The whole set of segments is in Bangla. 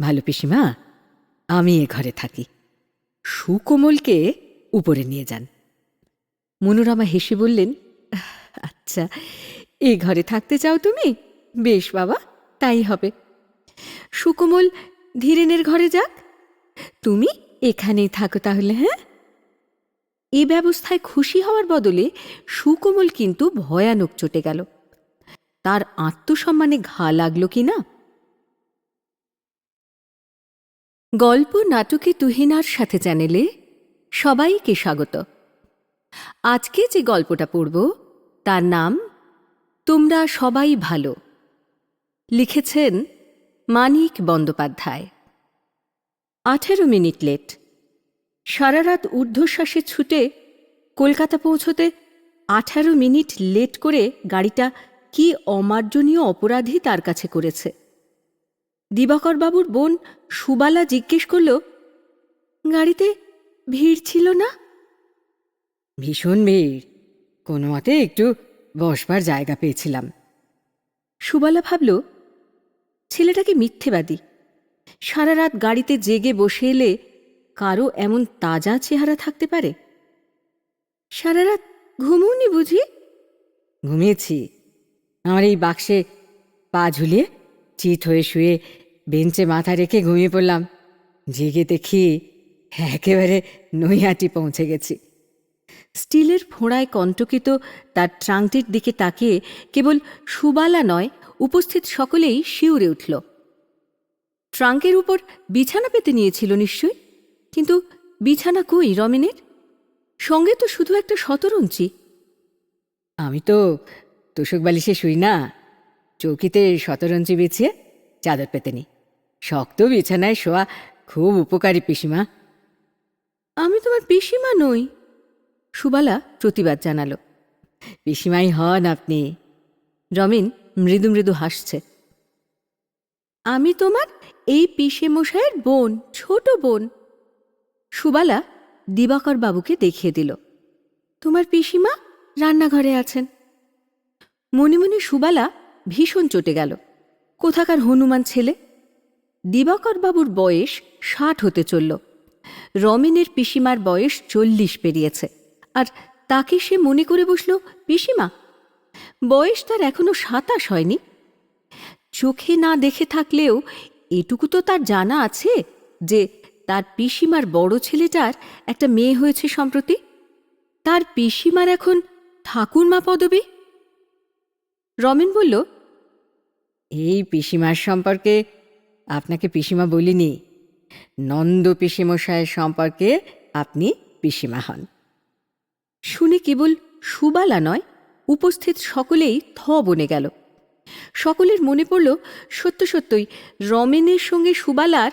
ভালো পিসিমা, আমি এ ঘরে থাকি। সুকোমলকে উপরে নিয়ে যান। মনোরমা হেসে বললেন আচ্ছা এ ঘরে থাকতে চাও তুমি? বেশ বাবা, তাই হবে। সুকোমল, ধীরেনের ঘরে যাক। তুমি এখানেই থাকো তাহলে হ্যাঁ? এ ব্যবস্থায় খুশি হওয়ার বদলে সুকোমল কিন্তু ভয়ানক চটে গেল। তার আত্মসম্মানে ঘা লাগল কি না? গল্প নাটকে তুহিনার সাথে চ্যানেলে সবাইকে স্বাগত। আজকে যে গল্পটা পড়ব, তার নাম, তোমরা সবাই ভালো। লিখেছেন মানিক বন্দ্যোপাধ্যায়। আঠেরো মিনিট লেট। সারা রাত ঊর্ধ্বশ্বাসে ছুটে কলকাতা পৌঁছতে আঠারো মিনিট লেট করে গাড়িটা কি অমার্জনীয় অপরাধী তার কাছে করেছে। দিবাকরবাবুর বোন সুবালা জিজ্ঞেস করল গাড়িতে ভিড় ছিল না? ভীষণ ভিড়। কোনো মতে একটু বসবার জায়গা পেয়েছিলাম। সুবালা ভাবল ছেলেটাকে মিথ্যেবাদী। সারা রাত গাড়িতে জেগে বসে এলে কারও এমন তাজা চেহারা থাকতে পারে? সারা রাত ঘুমুনি বুঝি? ঘুমিয়েছি। আমার এই বাক্সে পা ঝুলিয়ে চিত হয়ে শুয়ে বেঞ্চে মাথা রেখে ঘুমিয়ে পড়লাম। জেগে দেখি একেবারে নৈহাটি পৌঁছে গেছি। স্টিলের ফোঁড়ায় কণ্টকিত তার ট্রাঙ্কটির দিকে তাকিয়ে কেবল সুবালা নয়, উপস্থিত সকলেই শিউরে উঠল। ট্রাঙ্কের উপর বিছানা পেতে নিয়েছিল নিশ্চয়ই, কিন্তু বিছানা কই রমেনের? সঙ্গে তো শুধু একটা শতরঞ্চি আমি তো তোষক বালিশে শুই না, চৌকিতে শতরঞ্চি বেছিয়ে চাদর পেতে নি শক্ত বিছানায় শোয়া খুব উপকারী পিসিমা। আমি তোমার পিসিমা নই সুবালা প্রতিবাদ জানালো। পিসিমাই হন আপনি। রমিন মৃদু মৃদু হাসছে। আমি তোমার এই পিসে মশাইয়ের বোন ছোট বোন। সুবালা দিবাকর বাবুকে দেখিয়ে দিল। তোমার পিসিমা রান্নাঘরে আছেন। মনে মনে সুবালা ভীষণ চটে গেল। কোথাকার হনুমান ছেলে দিবাকর বাবুর বয়স ষাট হতে চলল। রমেনের পিসিমার বয়স চল্লিশ পেরিয়েছে। আর তাকে সে মনে করে বসল, পিসিমা, বয়স তার এখনও সাতাশ হয়নি। চোখে না দেখে থাকলেও এটুকু তো তার জানা আছে যে তার পিসিমার বড় ছেলেটার একটা মেয়ে হয়েছে সম্প্রতি। তার পিসিমার এখন ঠাকুরমা পদবী? রমেন বলল, এই পিসিমার সম্পর্কে আপনাকে পিসিমা বলিনি। নন্দ পিসিমশায়ের সম্পর্কে আপনি পিসিমা হন। শুনে কেবল সুবালা নয়, উপস্থিত সকলেই থ বনে গেল। সকলের মনে পড়ল, সত্য সত্যই রমেনের সঙ্গে সুবালার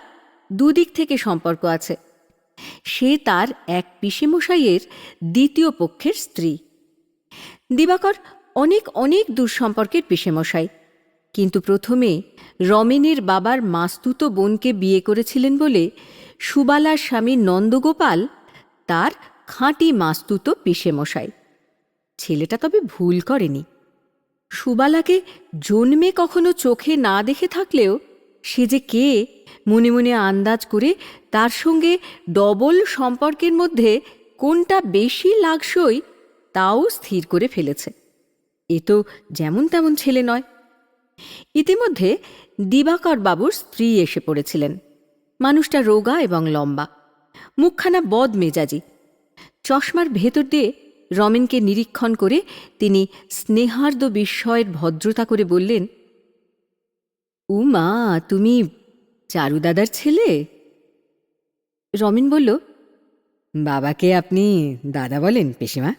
দুদিক থেকে সম্পর্ক আছে। সে তার এক পিসিমশাইয়ের দ্বিতীয় পক্ষের স্ত্রী। দিবাকর অনেক অনেক দূর সম্পর্কের পিসেমশাই। কিন্তু প্রথমে রমেনের বাবার মাস্তুতো বোনকে বিয়ে করেছিলেন বলে সুবালার স্বামী নন্দগোপাল তার খাঁটি মাস্তুতো পিসেমশাই। ছেলেটা তবে ভুল করেনি। সুবালাকে জন্মে কখনো চোখে না দেখে থাকলেও সে যে কে মনে মনে আন্দাজ করে তার সঙ্গে ডবল সম্পর্কের মধ্যে কোনটা বেশি লাগসই তাও স্থির করে ফেলেছে। এ তো যেমন তেমন ছেলে নয়। ইতিমধ্যে দিবাকর বাবুর স্ত্রী এসে পড়েছিলেন। মানুষটা রোগা এবং লম্বা। মুখখানা বদ মেজাজি। চশমার ভেতর দিয়ে রমেনকে নিরীক্ষণ করে তিনি স্নেহার্দ বিস্ময়ের ভদ্রতা করে বললেন, উমা, তুমি চারুদাদার ছেলে? রমেন বলল, বাবাকে আপনি দাদা বলেন, পিসিমা।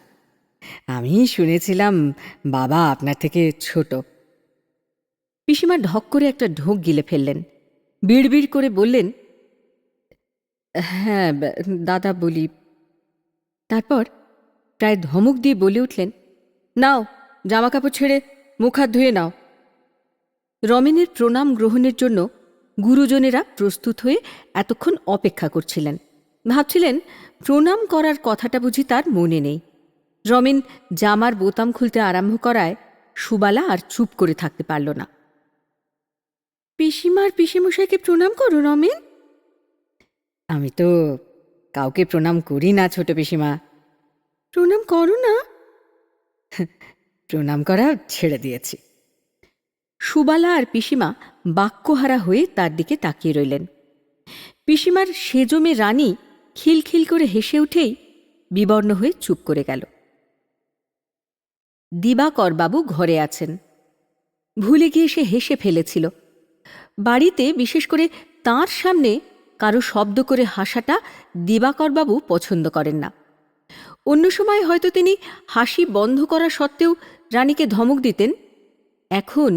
আমি শুনেছিলাম বাবা আপনার থেকে ছোট। পিসিমা ঢক করে একটা ঢোক গিলে ফেললেন। বিড়বিড় করে বললেন হ্যাঁ দাদা বলি। তারপর প্রায় ধমক দিয়ে বলে উঠলেন, নাও, জামাকাপড় ছেড়ে মুখ হাত ধুয়ে নাও। রমেনের প্রণাম গ্রহণের জন্য গুরুজনেরা প্রস্তুত হয়ে এতক্ষণ অপেক্ষা করছিলেন। ভাবছিলেন, প্রণাম করার কথাটা বুঝি তার মনে নেই। রমেন জামার বোতাম খুলতে আরম্ভ করায় সুবালা আর চুপ করে থাকতে পারল না। পিসিমার পিসিমশাইকে প্রণাম করো রমেন। আমি তো কাউকে প্রণাম করি না ছোট পিসিমা। প্রণাম করো না। প্রণাম করা ছেড়ে দিয়েছি। সুবালা আর পিসিমা বাক্যহারা হয়ে তার দিকে তাকিয়ে রইলেন। পিসিমার সেজমে রানী খিলখিল করে হেসে উঠেই বিবর্ণ হয়ে চুপ করে গেল। দিবাকরবাবু ঘরে আছেন। ভুলে গিয়ে সে হেসে ফেলেছিল। বাড়িতে বিশেষ করে তার সামনে কারও শব্দ করে হাসাটা দিবাকরবাবু পছন্দ করেন না। অন্য সময় হয়তো তিনি হাসি বন্ধ করা সত্ত্বেও রানীকে ধমক দিতেন। এখন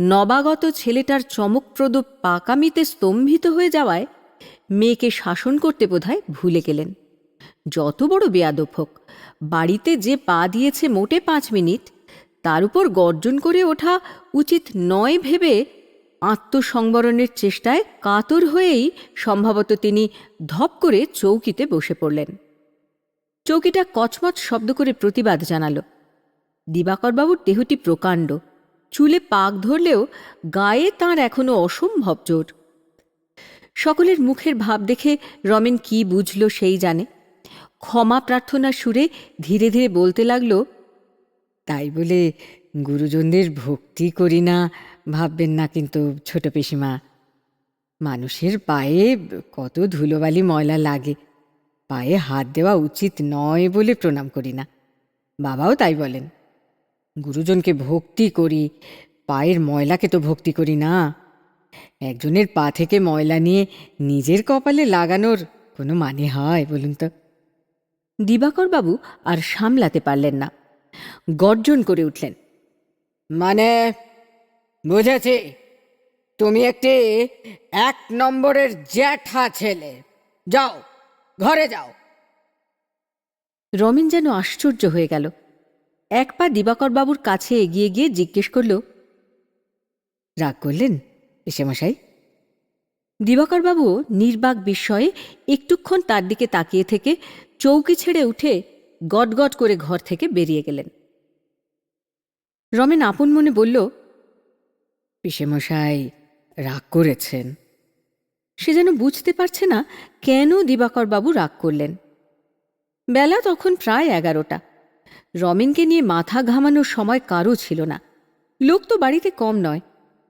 নবাগত ছেলেটার চমকপ্রদ পাকামিতে স্তম্ভিত হয়ে যাওয়ায় মেয়েকে শাসন করতে বোধহয় ভুলে গেলেন। যত বড় বেয়াদব হোক, বাড়িতে যে পা দিয়েছে মোটে পাঁচ মিনিট, তার উপর গর্জন করে ওঠা উচিত নয় ভেবে আত্মসংবরণের চেষ্টায় কাতর হয়েই সম্ভবত তিনি ধপ করে চৌকিতে বসে পড়লেন। চৌকিটা কচমচ শব্দ করে প্রতিবাদ জানাল। দিবাকরবাবুর দেহটি প্রকাণ্ড। চুলে পাক ধরলেও গায়ে তার এখনও অসম্ভব জোর। সকলের মুখের ভাব দেখে রমেন কি বুঝল সেই জানে। ক্ষমা প্রার্থনা সুরে ধীরে ধীরে বলতে লাগল, তাই বলে গুরুজনদের ভক্তি করি না ভাববেন না কিন্তু ছোট পিসিমা, মানুষের পায়ে কত ধুলোবালি ময়লা লাগে। পায়ে হাত দেওয়া উচিত নয় বলে প্রণাম করি না। বাবাও তাই বলেন। গুরুজনকে ভক্তি করি, পায়ের ময়লাকে তো ভক্তি করি না। একজনের পা থেকে ময়লা নিয়ে নিজের কপালে লাগানোর কোনো মানে হয় বলুন তো? দিবাকরবাবু আর সামলাতে পারলেন না। গর্জন করে উঠলেন। মানে বুঝেছি। তুমি একটি এক নম্বরের জ্যাঠা ছেলে। যাও ঘরে যাও। রমিন যেন আশ্চর্য হয়ে গেল। এক পা দিবাকরবাবুর কাছে এগিয়ে গিয়ে জিজ্ঞেস করল রাগ করলেন এসেমশাই দিবাকরবাবু নির্বাক বিস্ময়ে একটুক্ষণ তার দিকে তাকিয়ে থেকে চৌকি ছেড়ে উঠে গটগট করে ঘর থেকে বেরিয়ে গেলেন। রমেন আপন মনে বলল পিসেমশাই রাগ করেছেন। সে যেন বুঝতে পারছে না কেন দিবাকরবাবু রাগ করলেন। বেলা তখন প্রায় এগারোটা। রমেনকে নিয়ে মাথা ঘামানোর সময় কারও ছিল না। লোক তো বাড়িতে কম নয়।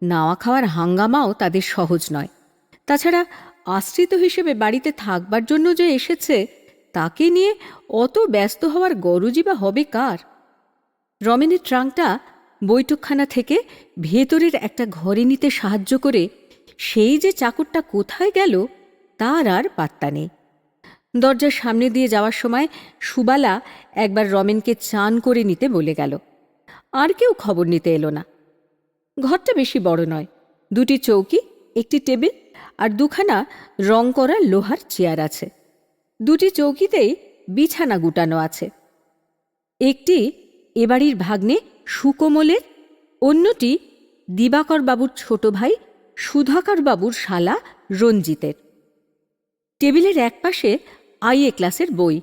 নাওয়া খাওয়ার হাঙ্গামাও তাদের সহজ নয়। তাছাড়া আশ্রিত হিসেবে বাড়িতে থাকবার জন্য যে এসেছে, তাকে নিয়ে অত ব্যস্ত হওয়ার গরজই বা হবে কার? রমেনের ট্রাঙ্কটা বৈঠকখানা থেকে ভেতরের একটা ঘরে নিতে সাহায্য করে সেই যে চাকরটা কোথায় গেল, তার আর পাত্তা নেই। দরজার সামনে দিয়ে যাওয়ার সময় সুবালা একবার রমেনকে চান করে নিতে বলে গেল। আর কেউ খবর নিতে এলো না। ঘরটা বেশি বড় নয়, দুটি চৌকি, একটি টেবিল আর দুখানা রং করা লোহার চেয়ার আছে। দুটি চৌকিতেই বিছানা গুটানো আছে। একটি এবাড়ির ভাগ্নে সুকোমলের, অন্যটি দিবাকর বাবুর ছোট ভাই সুধাকর বাবুর শালা রঞ্জিতের। টেবিলের একপাশে আইএ ক্লাসের বই।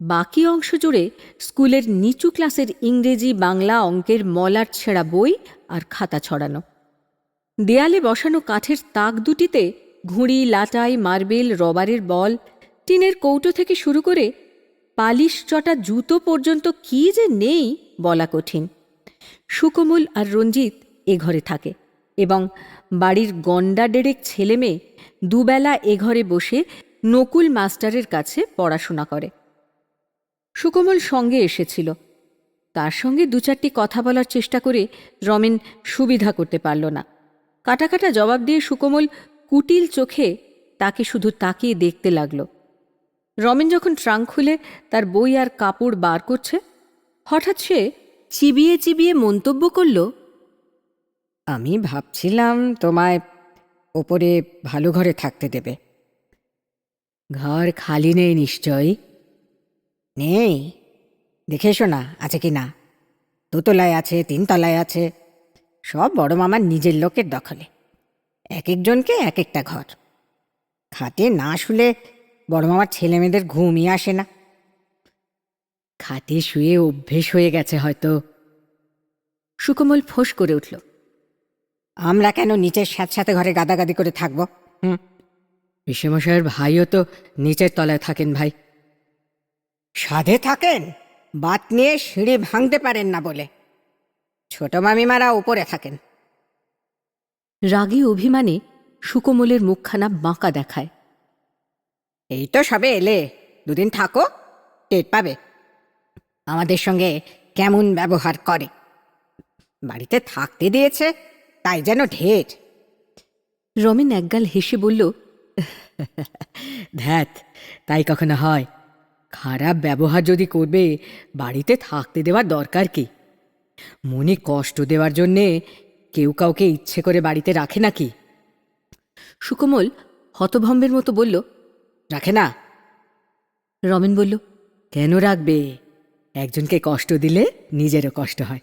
বাকি অংশ জুড়ে স্কুলের নিচু ক্লাসের ইংরেজি বাংলা অঙ্কের মলার ছেঁড়া বই আর খাতা ছড়ানো। দেয়ালে বসানো কাঠের তাক দুটিতে ঘুড়ি, লাটাই, মার্বেল, রবারের বল, টিনের কৌটো থেকে শুরু করে পালিশ চটা জুতো পর্যন্ত কি যে নেই বলা কঠিন। সুকোমল আর রঞ্জিত এ ঘরে থাকে এবং বাড়ির গন্ডা ডেরেক ছেলে মেয়ে দুবেলা এ ঘরে বসে নকুল মাস্টারের কাছে পড়াশোনা করে। সুকোমল সঙ্গে এসেছিল। তার সঙ্গে দু চারটি কথা বলার চেষ্টা করে রমেন সুবিধা করতে পারল না। কাটা কাটা জবাব দিয়ে সুকোমল কুটিল চোখে তাকে শুধু তাকিয়ে দেখতে লাগল। রমেন যখন ট্রাঙ্ক খুলে তার বই আর কাপড় বার করছে, হঠাৎ সে চিবিয়ে চিবিয়ে মন্তব্য করল, আমি ভাবছিলাম তোমায় ওপরে ভালো ঘরে থাকতে দেবে। ঘর খালি নেই নিশ্চয়ই নেই। দেখে এসো না, আছে কি না। দোতলায় আছে, তিনতলায় আছে। সব বড় মামার নিজের লোকের দখলে। এক একজনকে এক একটা ঘর। খাটে না শুলে বড় মামার ছেলে মেয়েদের ঘুমই আসে না। খাটে শুয়ে অভ্যেস হয়ে গেছে হয়তো। সুকোমল ফোঁস করে উঠল। আমরা কেন নিচের সাথে সাথে ঘরে গাদাগাদি করে থাকব? হুম। পিসেমশাইয়ের ভাইও তো নিচের তলায় থাকেন ভাই। সাধে থাকেন? বাত নিয়ে সিঁড়ি ভাঙতে পারেন না বলে। ছোট মামিমারা উপরে থাকেন। রাগী অভিমানে সুকোমলের মুখখানা বাঁকা দেখায়। এই তো সবে এলে। দুদিন থাকো টের পাবে। আমাদের সঙ্গে কেমন ব্যবহার করে। বাড়িতে থাকতে দিয়েছে তাই যেন ঢের। রমেন একগাল হেসে বলল ধ্যাত তাই কখনো হয়। খারাপ ব্যবহার যদি করবে বাড়িতে থাকতে দেওয়ার দরকার কি? মনে কষ্ট দেওয়ার জন্যে কেউ কাউকে ইচ্ছে করে বাড়িতে রাখে নাকি? সুকোমল হতভম্বের মতো বলল রাখে না? রমেন বলল কেন রাখবে? একজনকে কষ্ট দিলে নিজেরও কষ্ট হয়।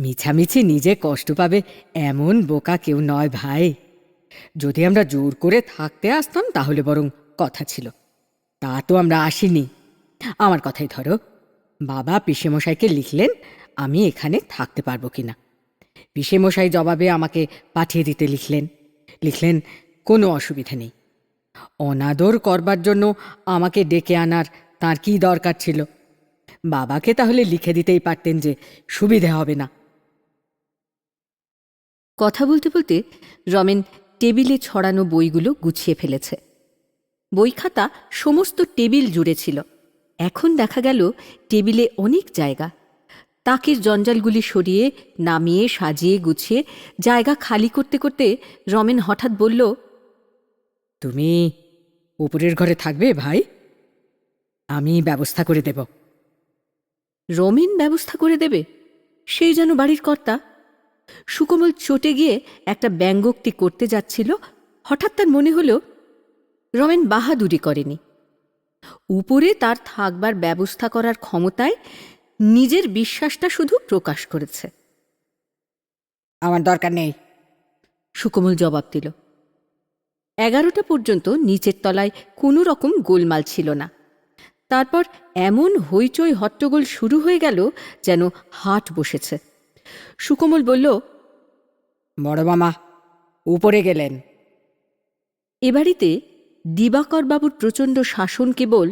মিছামিছি নিজে কষ্ট পাবে এমন বোকা কেউ নয় ভাই। যদি আমরা জোর করে থাকতে আসতাম তাহলে বরং কথা ছিল। তা তো আমরা আসিনি। আমার কথাই ধরো। বাবা পিসেমশাইকে লিখলেন, আমি এখানে থাকতে পারব কিনা? পিসেমশাই জবাবে আমাকে পাঠিয়ে দিতে লিখলেন। লিখলেন, কোনো অসুবিধা নেই। অনাদর করবার জন্য আমাকে ডেকে আনার তার কি দরকার ছিল? বাবাকে তাহলে লিখে দিতেই পারতেন যে সুবিধে হবে না। কথা বলতে বলতে রমেন টেবিলে ছড়ানো বইগুলো গুছিয়ে ফেলেছে। বই খাতা সমস্ত টেবিল জুড়ে ছিল। এখন দেখা গেল টেবিলে অনেক জায়গা। তাকের জঞ্জালগুলি সরিয়ে নামিয়ে সাজিয়ে গুছিয়ে জায়গা খালি করতে করতে রমেন হঠাৎ বলল তুমি উপরের ঘরে থাকবে ভাই? আমি ব্যবস্থা করে দেব। রমেন ব্যবস্থা করে দেবে? সেই যেন বাড়ির কর্তা। সুকোমল চটে গিয়ে একটা ব্যঙ্গোক্তি করতে যাচ্ছিল হঠাৎ তার মনে হল রমেন বাহাদুরি করেনি। উপরে তার থাকবার ব্যবস্থা করার ক্ষমতায় নিজের বিশ্বাসটা শুধু প্রকাশ করেছে। আমার দরকার নেই। সুকোমল জবাব দিল। এগারোটা পর্যন্ত নিচের তলায় কোনো রকম গোলমাল ছিল না। তারপর এমন হইচই হট্টগোল শুরু হয়ে গেল যেন হাট বসেছে। সুকোমল বলল বড় মামা উপরে গেলেন। এ বাড়িতে দিবাকরবাবুর প্রচণ্ড শাসন কেবল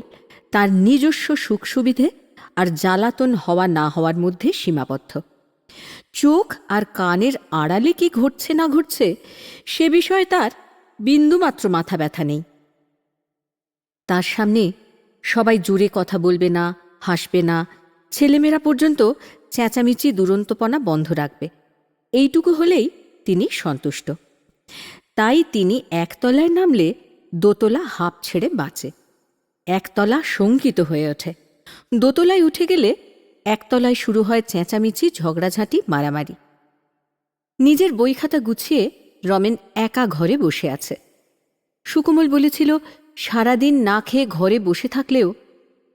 তার নিজস্ব সুখ সুবিধে আর জ্বালাতন হওয়া না হওয়ার মধ্যে সীমাবদ্ধ। চোখ আর কানের আড়ালে কি ঘটছে না ঘটছে সে বিষয়ে তার বিন্দুমাত্র মাথা ব্যথা নেই। তার সামনে সবাই জোরে কথা বলবে না, হাসবে না। ছেলেমেয়েরা পর্যন্ত চেঁচামেচি, দুরন্তপনা বন্ধ রাখবে। এইটুকু হলেই তিনি সন্তুষ্ট। তাই তিনি একতলায় নামলে দোতলা হাঁপ ছেড়ে বাঁচে। একতলা শঙ্কিত হয়ে ওঠে। দোতলায় উঠে গেলে একতলায় শুরু হয় চেঁচামেচি, ঝগড়াঝাঁটি, মারামারি। নিজের বই খাতা গুছিয়ে রমেন একা ঘরে বসে আছে। সুকোমল বলেছিল সারাদিন না খেয়ে ঘরে বসে থাকলেও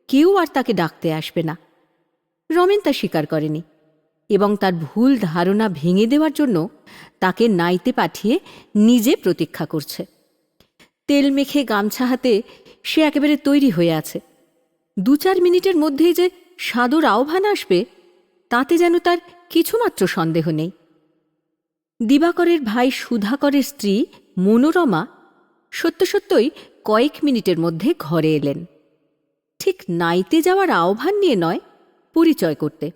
কেউ আর তাকে ডাকতে আসবে না। রমেন তা স্বীকার করেনি এবং তার ভুল ধারণা ভেঙে দেওয়ার জন্য তাকে নাইতে পাঠিয়ে নিজে প্রতীক্ষা করছে। তেল মেখে গামছা হাতে সে একেবারে তৈরি হয়ে আছে। দু চার মিনিটের মধ্যেই যে সাদর আহ্বান আসবে, তাতে যেন তার কিছুমাত্র সন্দেহ নেই। দিবাকরের ভাই সুধাকরের স্ত্রী মনোরমা সত্য সত্যই কয়েক মিনিটের মধ্যে ঘরে এলেন। ঠিক নাইতে যাওয়ার আহ্বান নিয়ে নয়, পরিচয় করতে।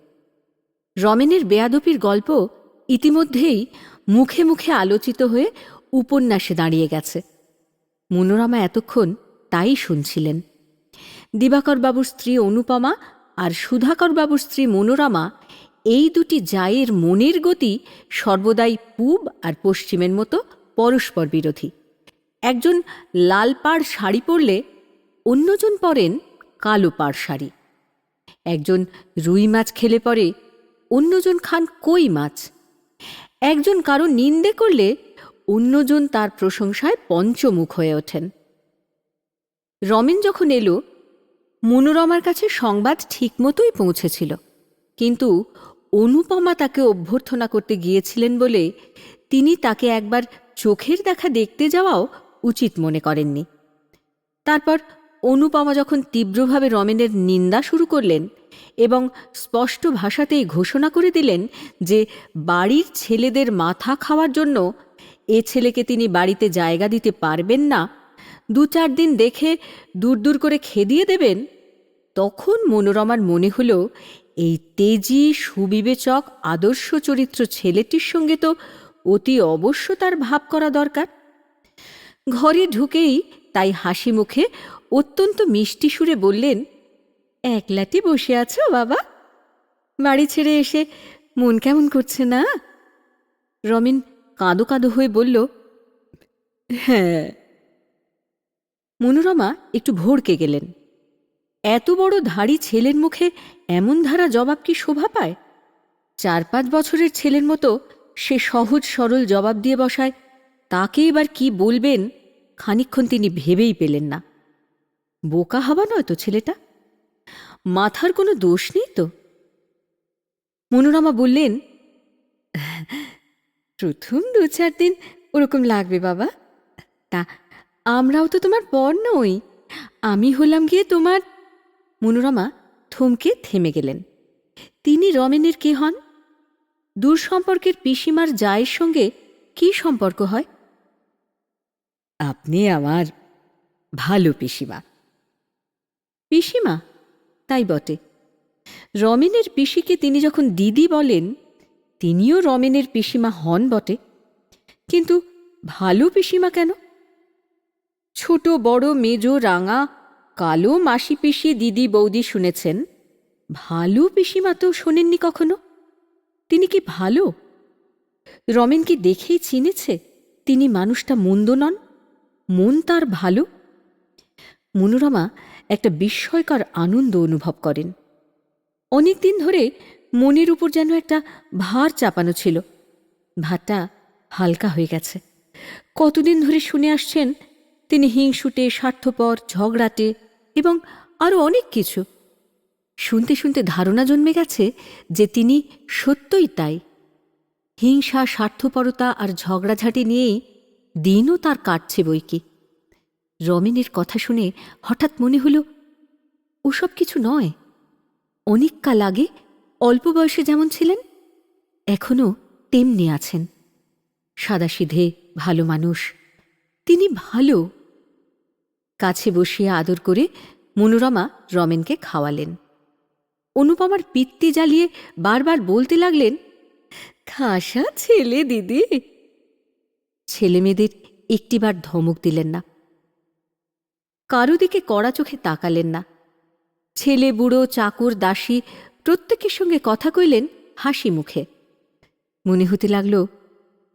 রমেনের বেয়াদপির গল্প ইতিমধ্যেই মুখে মুখে আলোচিত হয়ে উপন্যাসে দাঁড়িয়ে গেছে। মনোরমা এতক্ষণ তাই শুনছিলেন। দিবাকরবাবুর স্ত্রী অনুপমা আর সুধাকরবাবুর স্ত্রী মনোরমা এই দুটি জায়ের মনের গতি সর্বদাই পূব আর পশ্চিমের মতো পরস্পর বিরোধী একজন লাল পাড় শাড়ি পরলে অন্যজন পরেন কালো পাড় শাড়ি। একজন রুই মাছ খেলে পরে অন্যজন খান কই মাছ। একজন কারও নিন্দে করলে অন্যজন তার প্রশংসায় পঞ্চমুখ হয়ে ওঠেন। রমেন যখন এলো, মনোরমার কাছে সংবাদ ঠিকমতোই পৌঁছেছিল। কিন্তু অনুপমা তাকে অভ্যর্থনা করতে গিয়েছিলেন বলে তিনি তাকে একবার চোখের দেখা দেখতে যাওয়াও উচিত মনে করেননি। তারপর অনুপমা যখন তীব্রভাবে রমেনের নিন্দা শুরু করলেন এবং স্পষ্ট ভাষাতেই ঘোষণা করে দিলেন যে বাড়ির ছেলেদের মাথা খাওয়ার জন্য এ ছেলেকে তিনি বাড়িতে জায়গা দিতে পারবেন না, দু চার দিন দেখে দূর দূর করে খেদিয়ে দেবেন, তখন মনোরমার মনে হল এই তেজি, সুবিবেচক, আদর্শ চরিত্র ছেলেটির সঙ্গে তো অতি অবশ্য তার ভাব করা দরকার। ঘরে ঢুকেই তাই হাসি মুখে অত্যন্ত মিষ্টি সুরে বললেন একলাটি বসে আছো বাবা? বাড়ি ছেড়ে এসে মন কেমন করছে না? রমিন কাঁদো কাঁদো হয়ে বলল হ্যাঁ। মনোরমা একটু ভড়কে গেলেন। এত বড় ধাড়ি ছেলের মুখে এমন ধারা জবাব কি শোভা পায়? চার পাঁচ বছরের ছেলের মতো সে সহজ সরল জবাব দিয়ে বসায় তাকে এবার কি বলবেন খানিক্ষণ তিনি ভেবেই পেলেন না। বোকা হবা নয় তো ছেলেটা? মাথার কোনো দোষ নেই তো? মনোরমা বললেন, প্রথম দু চার দিন ওরকম লাগবে বাবা। তা আমরাও তো তোমার পর নই। আমি হলাম গিয়ে তোমার মনোরমা থমকে থেমে গেলেন। তিনি রমেনের কে হন? দূর সম্পর্কের পিসিমার জায়ের সঙ্গে কি সম্পর্ক হয়? আপনি আমার ভালো পিসিমা। পিসিমা? তাই বটে। রমেনের পিসিকে তিনি যখন দিদি বলেন, তিনিও রমেনের পিসিমা হন বটে। কিন্তু ভালো পিসিমা কেন? ছোট, বড়, মেজো, রাঙা, কালো মাসি পিসি দিদি বৌদি শুনেছেন, ভালো পিসিমা তো শোনেননি কখনো? তিনি কি ভালো? রমেন কি দেখেই চিনেছে? তিনি মানুষটা মন্দ নন? মন তার ভালো? মনোরমা একটা বিস্ময়কর আনন্দ অনুভব করেন। অনেক দিন ধরে মনের উপর যেন একটা ভার চাপানো ছিল। ভারটা হালকা হয়ে গেছে। কতদিন ধরে শুনে আসছেন, তিনি হিংসুটে, স্বার্থপর, ঝগড়াটে এবং আরও অনেক কিছু। শুনতে শুনতে ধারণা জন্মে গেছে যে তিনি সত্যই তাই। হিংসা, স্বার্থপরতা আর ঝগড়াঝাটি নিয়েই দিনও তার কাটছে বই কি রমেনের কথা শুনে হঠাৎ মনে হল, ওসব কিছু নয়। অনেক কাল আগে অল্প বয়সে যেমন ছিলেন, এখনও তেমনি আছেন। সাদাসিধে ভালো মানুষ, তিনি ভালো। কাছে বসিয়ে আদর করে মনোরমা রমেনকে খাওয়ালেন। অনুপমার পিত্তি জ্বালিয়ে বারবার বলতে লাগলেন, খাসা ছেলে দিদি ছেলে মেয়েদের একটিবার ধমক দিলেন না। কারও দিকে কড়া চোখে তাকালেন না। ছেলে, বুড়ো, চাকর, দাসী প্রত্যেকের সঙ্গে কথা কইলেন হাসি মুখে। মনে হতে লাগল,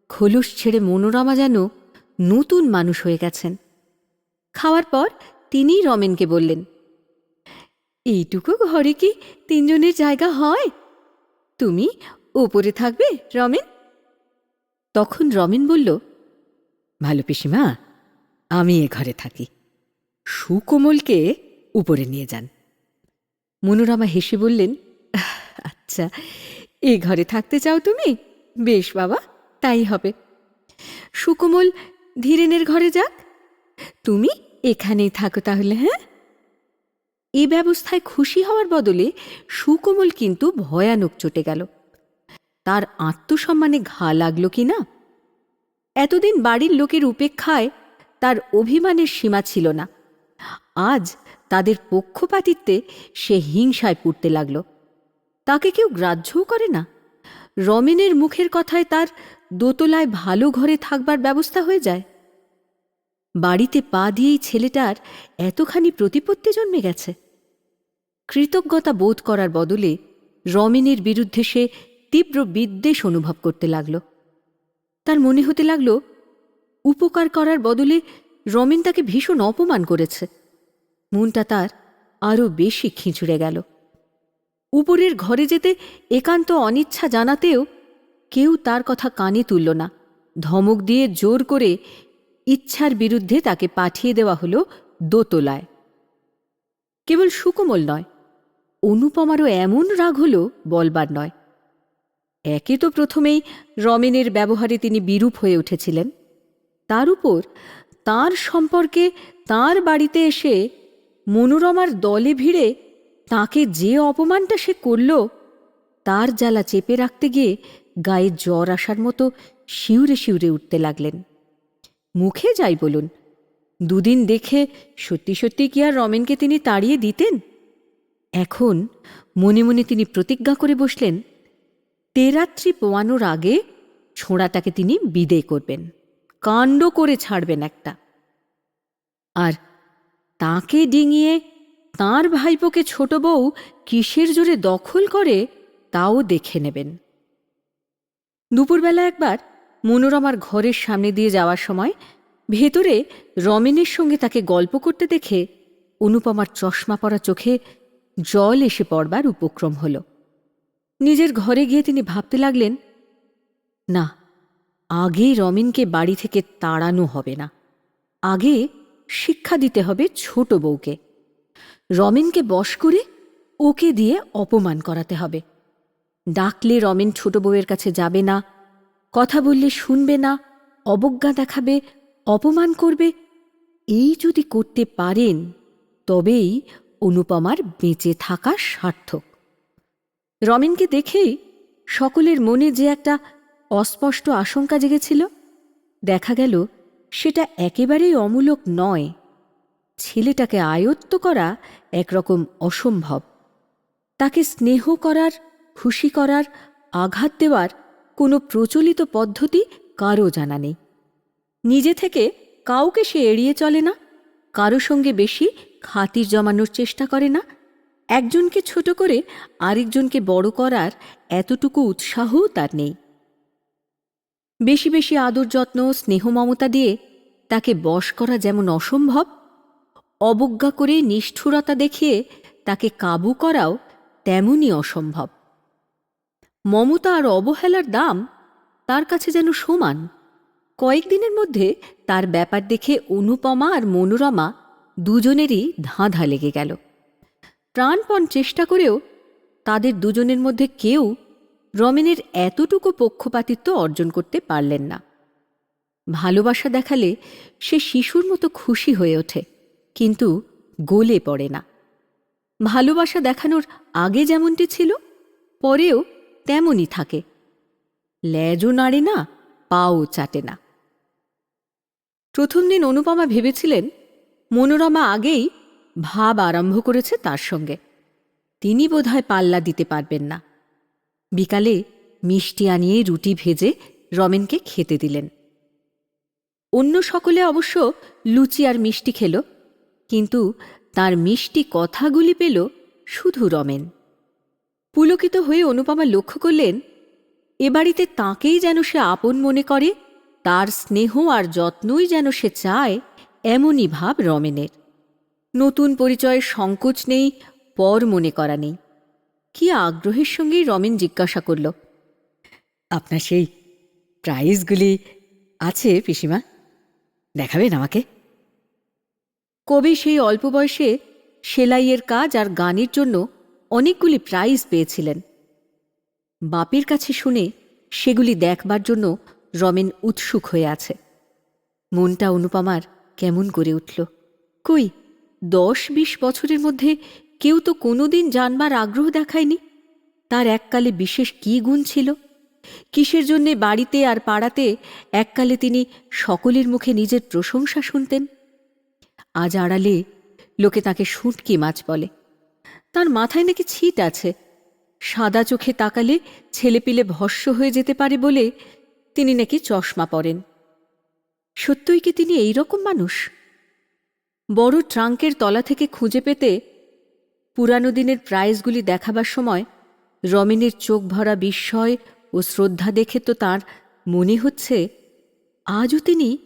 খোলস ছেড়ে মনোরমা যেন নতুন মানুষ হয়ে গেছেন। খাওয়ার পর তিনিই রমেনকে বললেন, এইটুকু ঘরে কি তিনজনের জায়গা হয়? তুমি ওপরে থাকবে রমেন? তখন রমেন বলল ভালো পিসিমা, আমি এ ঘরে থাকি। সুকোমলকে উপরে নিয়ে যান। মনোরমা হেসে বললেন আচ্ছা এ ঘরে থাকতে চাও তুমি? বেশ বাবা, তাই হবে। সুকোমল, ধীরেনের ঘরে যাক। তুমি এখানেই থাকো তাহলে হ্যাঁ? এ ব্যবস্থায় খুশি হওয়ার বদলে সুকোমল কিন্তু ভয়ানক চটে গেল। তার আত্মসম্মানে ঘা লাগল কি না? এতদিন বাড়ির লোকের উপেক্ষায় তার অভিমানের সীমা ছিল না। আজ তাদের পক্ষপাতিত্বে সে হিংসায় পুড়তে লাগল। তাকে কেউ গ্রাহ্যও করে না। রমেনের মুখের কথায় তার দোতলায় ভালো ঘরে থাকবার ব্যবস্থা হয়ে যায়। বাড়িতে পা দিয়েই ছেলেটার এতখানি প্রতিপত্তি জন্মে গেছে। কৃতজ্ঞতা বোধ করার বদলে রমেনের বিরুদ্ধে সে তীব্র বিদ্বেষ অনুভব করতে লাগল। তার মনে হতে লাগল, উপকার করার বদলে রমেন তাকে ভীষণ অপমান করেছে। মনটা তার আরও বেশি খিঁচুড়ে গেল। উপরের ঘরে যেতে একান্ত অনিচ্ছা জানাতেও কেউ তার কথা কানে তুলল না। ধমক দিয়ে জোর করে ইচ্ছার বিরুদ্ধে তাকে পাঠিয়ে দেওয়া হল দোতলায়। কেবল সুকোমল নয়, অনুপমারও এমন রাগ হল বলবার নয়। একে তো প্রথমেই রমেনের ব্যবহারে তিনি বিরূপ হয়ে উঠেছিলেন। তার উপর তার সম্পর্কে তার বাড়িতে এসে মনোরমার দলে ভিড়ে তাকে যে অপমানটা সে করল, তার জ্বালা চেপে রাখতে গিয়ে গায়ে জ্বর আসার মতো শিউরে শিউরে উঠতে লাগলেন। মুখে যাই বলুন, দুদিন দেখে সত্যি সত্যি কি আর রমেনকে তিনি তাড়িয়ে দিতেন? এখন মনে মনে তিনি প্রতিজ্ঞা করে বসলেন তেরাত্রি পোয়ানোর আগে ছোঁড়াটাকে তিনি বিদে করবেন, কাণ্ড করে ছাড়বেন একটা। আর তাকে ডিঙিয়ে তার ভাইপোকে ছোট বউ কিসের জোরে দখল করে তাও দেখে নেবেন। দুপুরবেলা একবার মনোরমার ঘরের সামনে দিয়ে যাওয়ার সময় ভেতরে রমেনের সঙ্গে তাকে গল্প করতে দেখে অনুপমার চশমা পরা চোখে জল এসে পড়বার উপক্রম হল। নিজের ঘরে গিয়ে তিনি ভাবতে লাগলেন, না আগে রমেনকে বাড়ি থেকে তাড়ানো হবে না। আগে শিক্ষা দিতে হবে ছোট বউকে। রমেনকে বশ করে ওকে দিয়ে অপমান করাতে হবে। ডাকলে রমেন ছোট বউয়ের কাছে যাবে না, কথা বললে শুনবে না, অবজ্ঞা দেখাবে, অপমান করবে। এই যদি করতে পারেন, তবেই অনুপমার বেঁচে থাকা সার্থক। রমেনকে দেখেই সকলের মনে যে একটা অস্পষ্ট আশঙ্কা জেগেছিল, দেখা গেল সেটা একেবারেই অমূলক নয়। ছেলেটাকে আয়ত্ত করা একরকম অসম্ভব। তাকে স্নেহ করার, খুশি করার, আঘাত দেওয়ার কোনো প্রচলিত পদ্ধতি কারও জানা নেই। নিজে থেকে কাউকে সে এড়িয়ে চলে না, কারও সঙ্গে বেশি খাতির জমানোর চেষ্টা করে না একজনকে ছোট করে আরেকজনকে বড় করার এতটুকু উৎসাহও তার নেই। বেশি বেশি আদর যত্ন, স্নেহ মমতা দিয়ে তাকে বশ করা যেমন অসম্ভব, অবজ্ঞা করে নিষ্ঠুরতা দেখিয়ে তাকে কাবু করাও তেমনই অসম্ভব। মমতা আর অবহেলার দাম তার কাছে যেন সমান। কয়েকদিনের মধ্যে তার ব্যাপার দেখে অনুপমা আর মনোরমা দুজনেরই ধাঁধা লেগে গেল। প্রাণপণ চেষ্টা করেও তাদের দুজনের মধ্যে কেউ রমেনের এতটুকু পক্ষপাতিত্ব অর্জন করতে পারলেন না। ভালোবাসা দেখালে সে শিশুর মতো খুশি হয়ে ওঠে, কিন্তু গোলে পড়ে না। ভালোবাসা দেখানোর আগে যেমনটি ছিল, পরেও তেমনই থাকে। ল্যাজও নাড়ে না, পাও চাটে না। প্রথম দিন অনুপমা ভেবেছিলেন, মনোরমা আগেই ভাব আরম্ভ করেছে তার সঙ্গে। তিনি বোধহয় পাল্লা দিতে পারবেন না। বিকালে মিষ্টি আনিয়ে রুটি ভেজে রমেনকে খেতে দিলেন। অন্য সকলে অবশ্য লুচি আর মিষ্টি খেল, কিন্তু তার মিষ্টি কথাগুলি পেল শুধু রমেন। পুলকিত হয়ে অনুপমা লক্ষ্য করলেন, এ বাড়িতে তাঁকেই যেন সে আপন মনে করে, তার স্নেহ আর যত্নই যেন সে চায়, এমনই ভাব রমেনের। নতুন পরিচয়ের সংকোচ নেই, পর মনে করা নেই। কি আগ্রহের সঙ্গেই রমেন জিজ্ঞাসা করল, আপনার সেই প্রাইজগুলি আছে পিসিমা? দেখাবেন আমাকে? কবি সেই অল্প বয়সে সেলাইয়ের কাজ আর গানের জন্য অনেকগুলি প্রাইজ পেয়েছিলেন। বাপের কাছে শুনে সেগুলি দেখবার জন্য রমেন উৎসুক হয়ে আছে। মনটা অনুপমার কেমন করে উঠল। কই দশ বিশ বছরের মধ্যে কেউ তো কোনোদিন জানবার আগ্রহ দেখায়নি। তার এককালে বিশেষ কী গুণ ছিল? কিসের জন্যে বাড়িতে আর পাড়াতে এককালে তিনি সকলের মুখে নিজের প্রশংসা শুনতেন? আজ আড়ালে লোকে তাকে শুঁটকি মাছ বলে। তার মাথায় নাকি ছিট আছে। সাদা চোখে তাকালে ছেলেপিলে ভস্য হয়ে যেতে পারে বলে তিনি নাকি চশমা পরেন। সত্যই কি তিনি এই রকম মানুষ? বড় ট্রাঙ্কের তলা থেকে খুঁজে পেতে পুরানো দিনের প্রাইজগুলি দেখাবার সময় রমেনের চোখ ভরা বিস্ময় ও শ্রদ্ধা দেখে তো তার মনে হচ্ছে আজও তিনি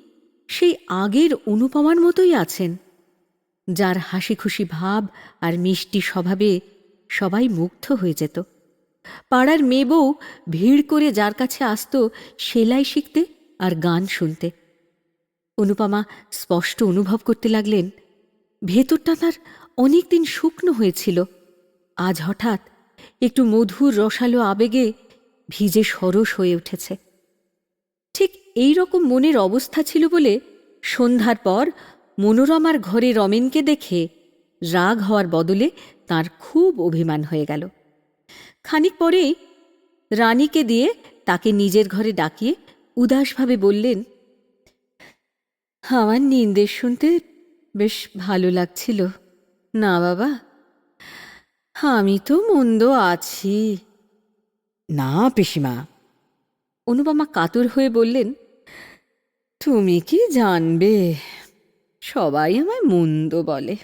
সেই আগের অনুপমার মতোই আছেন, যার হাসি খুশি ভাব আর মিষ্টি স্বভাবে সবাই মুগ্ধ হয়ে যেত। পাড়ার মেয়ে বউ ভিড় করে যার কাছে আসত সেলাই শিখতে আর গান শুনতে। অনুপমা স্পষ্ট অনুভব করতে লাগলেন, ভেতরটা তার অনেক দিন শুকনো হয়েছিল। আজ হঠাৎ একটু মধুর রসালো আবেগে ভিজে সরস হয়ে উঠেছে। ঠিক এই রকম মনের অবস্থা ছিল বলে সন্ধ্যার পর মনোরমার ঘরে রমেনকে দেখে রাগ হওয়ার বদলে তার খুব অভিমান হয়ে গেল। খানিক পরেই রানীকে দিয়ে তাকে নিজের ঘরে ডাকিয়ে উদাসভাবে বললেন আমার নিন্দের শুনতে বেশ ভালো লাগছিল। না বাবা। আমি তো মন্দ আছি। না পিসিমা। অনুপমা কাতর হয়ে বললেন তুমি কি জানবে? সবাই আমায় মন্দ বলে।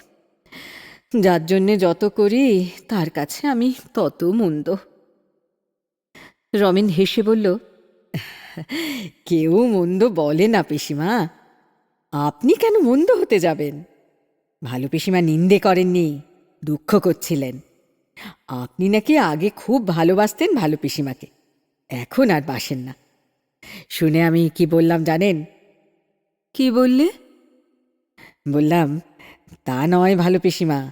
যার জন্যে যত করি তার কাছে আমি তত মন্দ। রমেন হেসে বলল কেউ মন্দ বলে না পিসিমা। আপনি কেন মন্দ হতে যাবেন? ভালো পিসিমা নিন্দে করেননি দুঃখ করছিলেন। আপনি নাকি আগে খুব ভালোবাসতেন ভালো পিসিমাকে এখন আর বাসেন না। শুনে আমি কি বললাম জানেন? কি বললে? বললাম তা নয় ভালো পিসিমা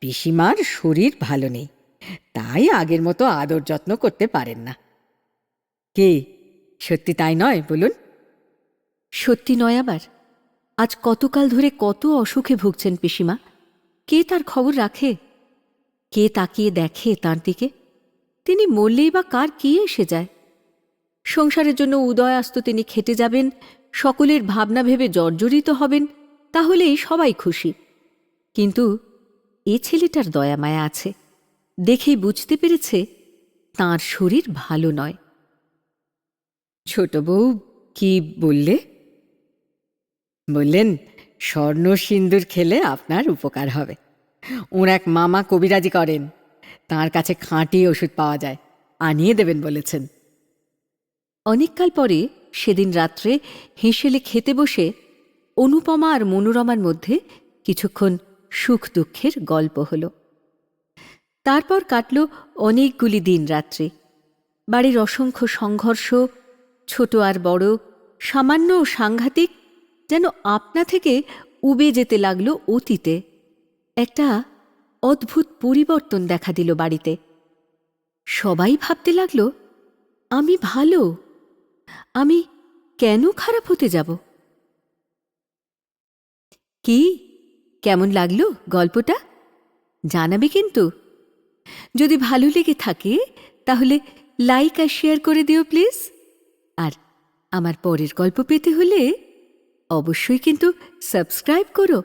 পিসিমার শরীর ভালো নেই তাই আগের মতো আদর যত্ন করতে পারেন না। কে সত্যি তাই নয় বলুন? সত্যি নয় আবার? আজ কতকাল ধরে কত অসুখে ভুগছেন পিসিমা? কে তার খবর রাখে? কে তাকিয়ে দেখে তার দিকে? তিনি মরলেই বা কার কি এসে যায়? সংসারের জন্য উদয় আস্ত তিনি খেটে যাবেন, সকলের ভাবনা ভেবে জর্জরিত হবেন, তাহলেই সবাই খুশি। কিন্তু এ ছেলেটার দয়া মায়া আছে। দেখেই বুঝতে পেরেছে তার শরীর ভালো নয়। ছোট বউ, কি বললে? বললেন, স্বর্ণ সিন্দুর খেলে আপনার উপকার হবে। ওর এক মামা কবিরাজি করেন। তার কাছে খাঁটি ওষুধ পাওয়া যায়। আনিয়ে দেবেন বলেছেন। অনেককাল পরে সেদিন রাত্রে হেঁসেলে খেতে বসে অনুপমা আর মনোরমার মধ্যে কিছুক্ষণ সুখ দুঃখের গল্প হল। তারপর কাটল অনেকগুলি দিন রাত্রি। বাড়ির অসংখ্য সংঘর্ষ, ছোট আর বড়, সামান্য সাংঘাতিক যেন আপনা থেকে উবে যেতে লাগল অতীতে। একটা অদ্ভুত পরিবর্তন দেখা দিল বাড়িতে। সবাই ভাবতে লাগল, আমি ভালো? আমি কেন খারাপ হতে যাব? কি? কেমন লাগল গল্পটা? জানাবে কিন্তু। যদি ভালো লেগে থাকে, তাহলে লাইক আর শেয়ার করে দিও প্লিজ। আর আমার পরের গল্প পেতে হলে অবশ্যই কিন্তু সাবস্ক্রাইব করো।